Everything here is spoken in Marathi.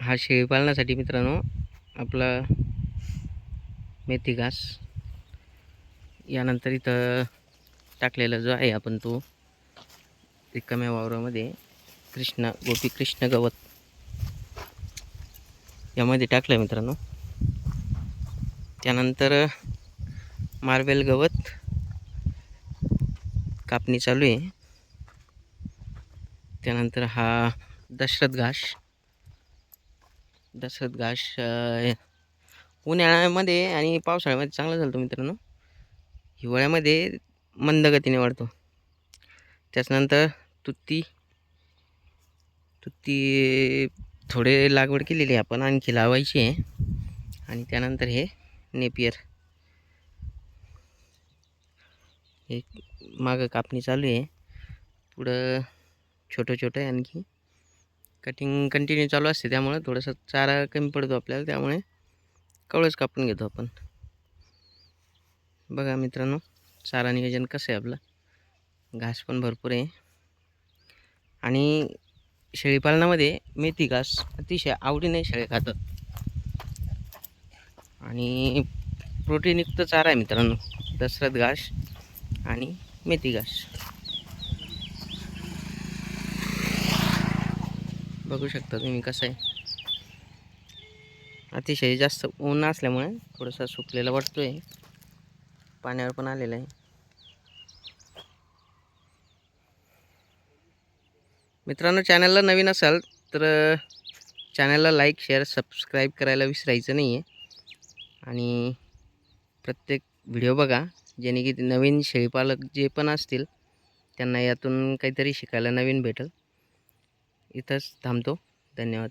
हा शेळीपालनासाठी मित्रांनो आपला मेथी घास. यानंतर इथं टाकलेला जो आहे आपण तो रिकाम्या वावरामध्ये कृष्ण गोपी कृष्ण गवत. यामध्ये टाकलं आहे मित्रांनो. त्यानंतर मार्बेल गवत कापणी चालू आहे. त्यानंतर हा दशरथ घास. दशरथ घास उन्हाळ्यामध्ये आणि पावसाळ्यामध्ये चांगला चालतो मित्रांनो. हिवाळ्यामध्ये मंद गतीने वाढतो. त्याच्यानंतर तुत्ती तुत्ती थोडे लागवड केलेली आहे आपण आणखी लावायची आहे. आणि त्यानंतर हे नेपियर. एक मागं कापणी चालू आहे. पुढं छोटं छोटं आहे आणखी. कटिंग कंटिन्यू चालू असते त्यामुळे थोडंसं चारा कमी पडतो आपल्याला त्यामुळे कवळच कापून घेतो आपण. बघा मित्रांनो चारा नियोजन कसं आहे आपलं? घास पण भरपूर आहे. आणि शेळीपालनामध्ये मेथी घास अतिशय आवडीने शेळे खातात. आणि प्रोटीनयुक्त चारा आहे मित्रांनो दशरथ घास आणि मेथी घास. बघू शकता तुम्ही कसं आहे. अतिशय जास्त ऊन असल्यामुळे थोडंसं सुकलेला वाटतो आहे पाण्यावर पण आलेलं आहे. मित्रांनो चॅनलला नवीन असाल तर चॅनलला लाईक शेअर सबस्क्राईब करायला विसरायचं नाही आहे आणि प्रत्येक व्हिडिओ बघा जेणे की नवीन शेळीपालक जे पण असतील त्यांना यातून काहीतरी शिकायला नवीन भेटेल. इथंच थांबतो. धन्यवाद.